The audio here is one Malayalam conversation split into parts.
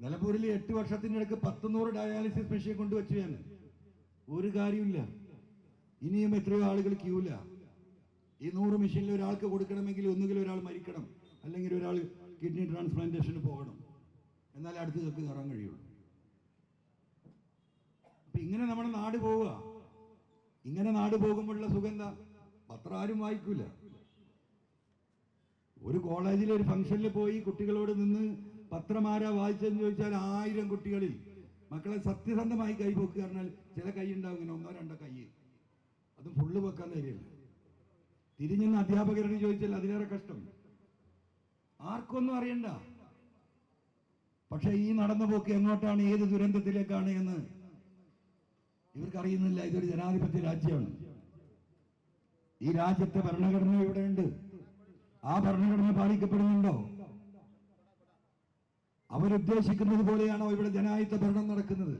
നിലമ്പൂരിൽ എട്ട് വർഷത്തിനിടയ്ക്ക് ഇടയ്ക്ക് പത്തുനൂറ് ഡയാലിസിസ് മെഷീൻ കൊണ്ടുവച്ചു ഒരു കാര്യമില്ല ഇനിയും എത്രയോ ആളുകൾ ക്യൂല. ഈ നൂറ് മെഷീനിൽ ഒരാൾക്ക് കൊടുക്കണമെങ്കിൽ ഒന്നുകിൽ ഒരാൾ മരിക്കണം അല്ലെങ്കിൽ ഒരാൾ കിഡ്നി ട്രാൻസ്പ്ലാന്റേഷന് പോകണം. എന്നാലേ അടുത്ത ചക്ക് കയറാൻ കഴിയുള്ളൂ. അപ്പൊ ഇങ്ങനെ നമ്മുടെ നാട് പോവുക. ഇങ്ങനെ നാട് പോകുമ്പോഴുള്ള സുഖം എന്താ പത്രം ആരും വായിക്കൂല. ഒരു കോളേജിലെ ഒരു ഫംഗ്ഷനിൽ പോയി കുട്ടികളോട് നിന്ന് പത്രം ആരാ വായിച്ചതെന്ന് ചോദിച്ചാൽ ആയിരം കുട്ടികളിൽ. മക്കളെ സത്യസന്ധമായി കൈ പൊക്കുക പറഞ്ഞാൽ ചില കൈ ഉണ്ടാവും ഇങ്ങനെ ഒന്നോ രണ്ടോ കൈ. അതും ഫുള്ള് വെക്കാൻ ധൈര്യമില്ല തിരിഞ്ഞെന്ന് അധ്യാപകരോട് ചോദിച്ചാൽ അതിലേറെ കഷ്ടം. ആർക്കൊന്നും അറിയണ്ട. പക്ഷെ ഈ നടന്നു പോക്ക് എങ്ങോട്ടാണ് ഏത് ദുരന്തത്തിലേക്കാണ് എന്ന് ഇവർക്കറിയുന്നില്ല ഇതൊരു ജനാധിപത്യ രാജ്യമാണ്. ഈ രാജ്യത്തെ ഭരണഘടന ഇവിടെയുണ്ട് ആ ഭരണഘടന പാലിക്കപ്പെടുന്നുണ്ടോ? അവരുദ്ദേശിക്കുന്നത് പോലെയാണോ ഇവിടെ ജനായുധ ഭരണം നടക്കുന്നത്?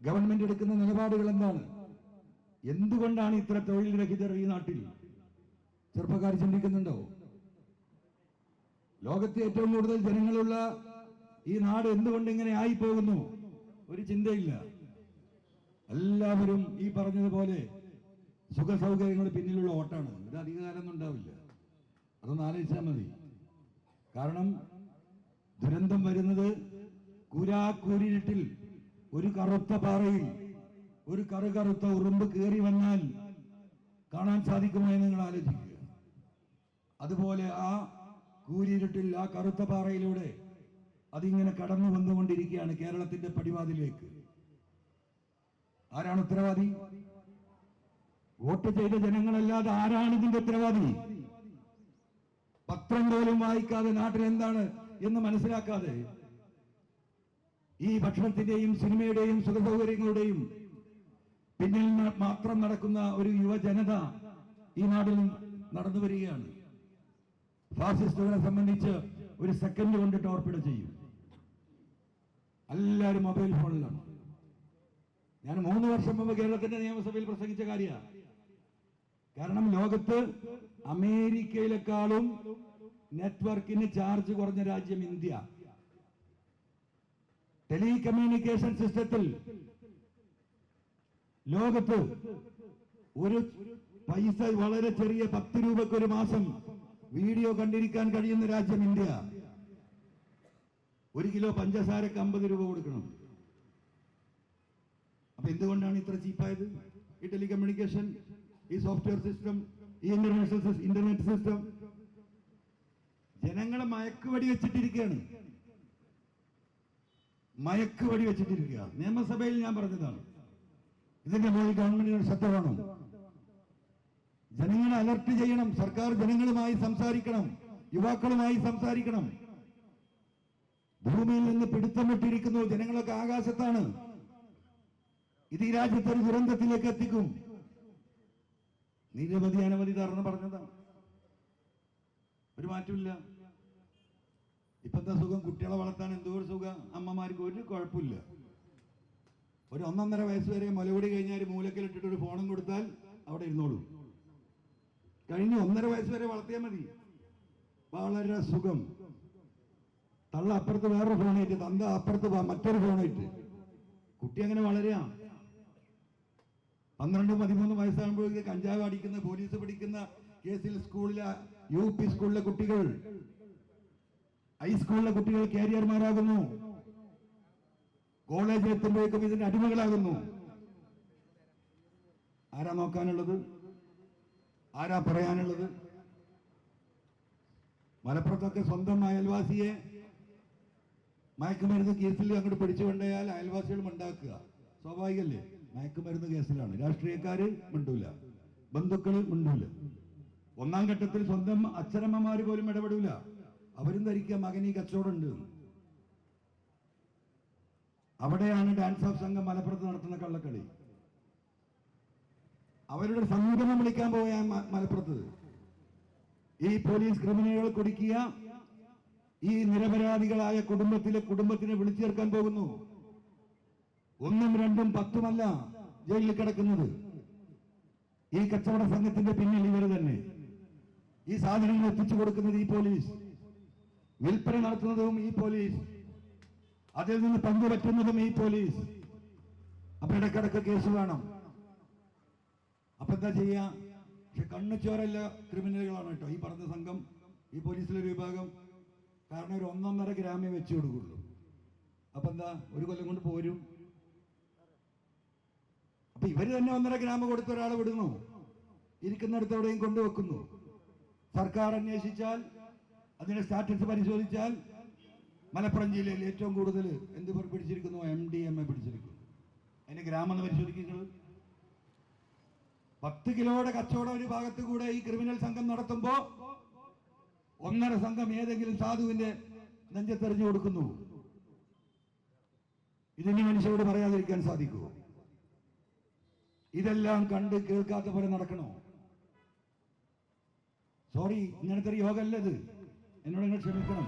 ഗവൺമെന്റ് എടുക്കുന്ന നിലപാടുകൾ എന്താണ്? എന്തുകൊണ്ടാണ് ഇത്ര തൊഴിൽ രഹിതർ ഈ നാട്ടിൽ? ചെറുപ്പക്കാർ ചിന്തിക്കുന്നുണ്ടോ? ലോകത്തെ ഏറ്റവും കൂടുതൽ ജനങ്ങളുള്ള ഈ നാട് എന്തുകൊണ്ട് ഇങ്ങനെ ആയി പോകുന്നു ഒരു ചിന്തയില്ല. എല്ലാവരും ഈ പറഞ്ഞതുപോലെ സുഖ സൗകര്യങ്ങൾ പിന്നിലുള്ള ഓട്ടാണ്. ഇത് അധികാരമൊന്നും ഉണ്ടാവില്ല. അതൊന്ന് ആലോചിച്ചാൽ മതി. കാരണം ദുരന്തം വരുന്നത് കൂരാക്കൂരിട്ടിൽ ഒരു കറുത്ത പാറയിൽ ഒരു കറു കറുത്ത ഉറുമ്പ് കയറി വന്നാൽ കാണാൻ സാധിക്കുമായി നിങ്ങൾ ആലോചിക്കുക. അതുപോലെ ആ കൂരിരുട്ടിൽ ആ കറുത്ത പാറയിലൂടെ അതിങ്ങനെ കടന്നു വന്നുകൊണ്ടിരിക്കുകയാണ് കേരളത്തിന്റെ പടിവാതിലേക്ക്. ആരാണ് ഉത്തരവാദി? വോട്ട് ചെയ്ത ജനങ്ങളല്ലാതെ ആരാണ് ഇതിന്റെ ഉത്തരവാദി? പത്രം പോലും വായിക്കാതെ നാട്ടിൽ എന്താണ് എന്ന് മനസ്സിലാക്കാതെ ഈ ഭക്ഷണത്തിന്റെയും സിനിമയുടെയും സുഖസൗകര്യങ്ങളുടെയും പിന്നിൽ മാത്രം നടക്കുന്ന ഒരു യുവജനത ഈ നാട്ടിൽ നടന്നു വരികയാണ്. ഫാസിസ്റ്റുകളെ സംബന്ധിച്ച് ഒരു സെക്കൻഡ് കൊണ്ട് ടോർപ്പിട ചെയ്യും. എല്ലാവരും മൊബൈൽ ഫോണിലാണ്. ഞാൻ മൂന്ന് വർഷം മുമ്പ് കേരളത്തിന്റെ നിയമസഭയിൽ പ്രസംഗിച്ച കാര്യമാണ്. കാരണം ലോകത്ത് അമേരിക്കയിലെക്കാളും നെറ്റ്വർക്കിന് ചാർജ് കുറഞ്ഞ രാജ്യം ഇന്ത്യ. ടെലികമ്മ്യൂണിക്കേഷൻ സിസ്റ്റത്തിൽ ലോകത്ത് ഒരു പൈസ വളരെ ചെറിയ പത്ത് രൂപക്ക് ഒരു മാസം വീഡിയോ കണ്ടിരിക്കാൻ കഴിയുന്ന രാജ്യം ഇന്ത്യ. ഒരു കിലോ പഞ്ചസാരക്ക് അമ്പത് രൂപ കൊടുക്കണം. അപ്പൊ എന്തുകൊണ്ടാണ് ഇത്ര ചീപ്പായത്? ഈ ടെലികമ്മ്യൂണിക്കേഷൻ ഈ സോഫ്റ്റ്വെയർ സിസ്റ്റം ഈ ഇന്റർനാഷണൽ ഇന്റർനെറ്റ് സിസ്റ്റം ജനങ്ങളെ മയക്കുവടി വെച്ചിട്ടിരിക്കുകയാണ്. മയക്കുവടി വെച്ചിട്ടിരിക്കുക. നിയമസഭയിൽ ഞാൻ പറഞ്ഞതാണ്. ഇതിന്റെ മുകളിൽ ഗവൺമെന്റിന് ശ്രദ്ധ വേണം. ജനങ്ങളെ അലർട്ട് ചെയ്യണം. സർക്കാർ ജനങ്ങളുമായി സംസാരിക്കണം. യുവാക്കളുമായി സംസാരിക്കണം. ഭൂമിയിൽ നിന്ന് പിടുത്തം വിട്ടിരിക്കുന്നു. ജനങ്ങളൊക്കെ ആകാശത്താണ്. ഇത് ഈ രാജ്യത്തെ ദുരന്തത്തിലേക്ക് എത്തിക്കും. നിരവധി അനവധി ധാരണ പറഞ്ഞതാണ്. ഒരു മാറ്റമില്ല ഇപ്പത്തെ സുഖം കുട്ടികളെ വളർത്താൻ എന്തോ ഒരു സുഖം. അമ്മമാർക്ക് ഒരു കുഴപ്പമില്ല. ഒരു ഒന്നൊന്നര വയസ്സ് വരെ മുലകുടി കഴിഞ്ഞാൽ മൂലക്കിലിട്ടിട്ട് ഒരു ഫോണും കൊടുത്താൽ അവിടെ ഇരുന്നോളൂ. കഴിഞ്ഞ് ഒന്നര വയസ്സ് വരെ വളർത്തിയാൽ മതി. വളരെ സുഖം. തള്ള അപ്പുറത്ത് വേറൊരു ഫോണായിട്ട് തന്ത അപ്പുറത്ത് മറ്റൊരു ഫോണായിട്ട് കുട്ടി അങ്ങനെ വളരുക. പന്ത്രണ്ട് പതിമൂന്ന് വയസ്സാകുമ്പോഴേക്ക് കഞ്ചാവ് അടിക്കുന്ന പോലീസ് പിടിക്കുന്ന കേസിൽ സ്കൂളിലെ യു പി സ്കൂളിലെ കുട്ടികൾ ഹൈസ്കൂളിലെ കുട്ടികൾ കാരിയർമാരാകുന്നു. കോളേജിൽ എത്തുമ്പോഴേക്കും ഇതിന്റെ അടിമകളാകുന്നു. ആരാ നോക്കാനുള്ളത്? ആരാ പറയാനുള്ളത്? മലപ്പുറത്തൊക്കെ സ്വന്തം അയൽവാസിയെ മയക്കുമരുന്ന് കേസിൽ അങ്ങോട്ട് പിടിച്ചു പിടിച്ചുകൊണ്ടയാൽ അയൽവാസികൾ ഉണ്ടാക്കുക സ്വാഭാവികല്ലേ മയക്കുമരുന്ന് കേസിലാണ്. രാഷ്ട്രീയക്കാര് മിണ്ടൂല. ബന്ധുക്കൾ മിണ്ടൂല. ഒന്നാം ഘട്ടത്തിൽ സ്വന്തം അച്ഛനമ്മമാര് പോലും ഇടപെടൂല. അവരും ധരിക്കുക മകനീ കച്ചവടമുണ്ട്. അവിടെയാണ് ഡാൻസ് ഓഫ് സംഘം മലപ്പുറത്ത് നടത്തുന്ന കള്ളക്കളി. അവരുടെ സംഗമം വിളിക്കാൻ പോയ മലപ്പുറത്ത്. ഈ പോലീസ് ക്രിമിനലുകൾ കുടിക്കുക ഈ നിരപരാധികളായ കുടുംബത്തിലെ കുടുംബത്തിനെ വിളിച്ചേർക്കാൻ പോകുന്നു. ഒന്നും രണ്ടും പത്തുമല്ല ജയിലിൽ കിടക്കുന്നത്. ഈ കച്ചവട സംഘത്തിന്റെ പിന്നിൽ ഇവർ തന്നെ. ഈ സാധനങ്ങൾ എത്തിച്ചു കൊടുക്കുന്നത് ഈ പോലീസ്. വിൽപ്പന നടത്തുന്നതും ഈ പോലീസ്. അതിൽ നിന്ന് പങ്കുപറ്റുന്നതും ഈ പോലീസ്. അപ്പൊ ഇടക്കിടക്ക് കേസ് വേണം. അപ്പൊ എന്താ ചെയ്യാ? പക്ഷെ കണ്ണു ചോരല്ല ക്രിമിനലുകളാണ് കേട്ടോ. ഈ പറഞ്ഞ സംഘം ഈ പോലീസിലെ ഒരു വിഭാഗം കാരണം ഒരു ഒന്നൊന്നര ഗ്രാമേ വെച്ചു കൊടുക്കുള്ളൂ. അപ്പൊ എന്താ? ഒരു കൊല്ലം കൊണ്ട് പോരും. അപ്പൊ ഇവർ തന്നെ ഒന്നര ഗ്രാമം കൊടുത്ത ഒരാളെ വിടുന്നു. ഇരിക്കുന്നിടത്ത് എവിടെയും കൊണ്ടുവെക്കുന്നു സർക്കാർ അന്വേഷിച്ചാൽ അതിന്റെ സ്റ്റാറ്റസ് പരിശോധിച്ചാൽ മലപ്പുറം ജില്ലയിൽ ഏറ്റവും കൂടുതൽ എന്ത് പേർ പിടിച്ചിരിക്കുന്നു? എം ഡി എം എ പിടിച്ചിരിക്കുന്നു. അതിന്റെ ഗ്രാമം എന്ന് പരിശോധിക്കുന്നത് പത്ത് കിലോയുടെ കച്ചവടം ഒരു ഭാഗത്ത് കൂടെ ഈ ക്രിമിനൽ സംഘം നടത്തുമ്പോ ഒന്നര സംഘം ഏതെങ്കിലും സാധുവിന്റെ നെഞ്ചത്തെറിഞ്ഞു കൊടുക്കുന്നു. ഇതിന് മനുഷ്യരോട് പറയാതിരിക്കാൻ സാധിക്കുമോ ഇതെല്ലാം കണ്ട് കേൾക്കാത്ത പോലെ നടക്കണോ? സോറി ഇങ്ങനത്തെ ഒരു യോഗ അല്ലത്. എന്നോട് നിങ്ങൾ ക്ഷമിക്കണം.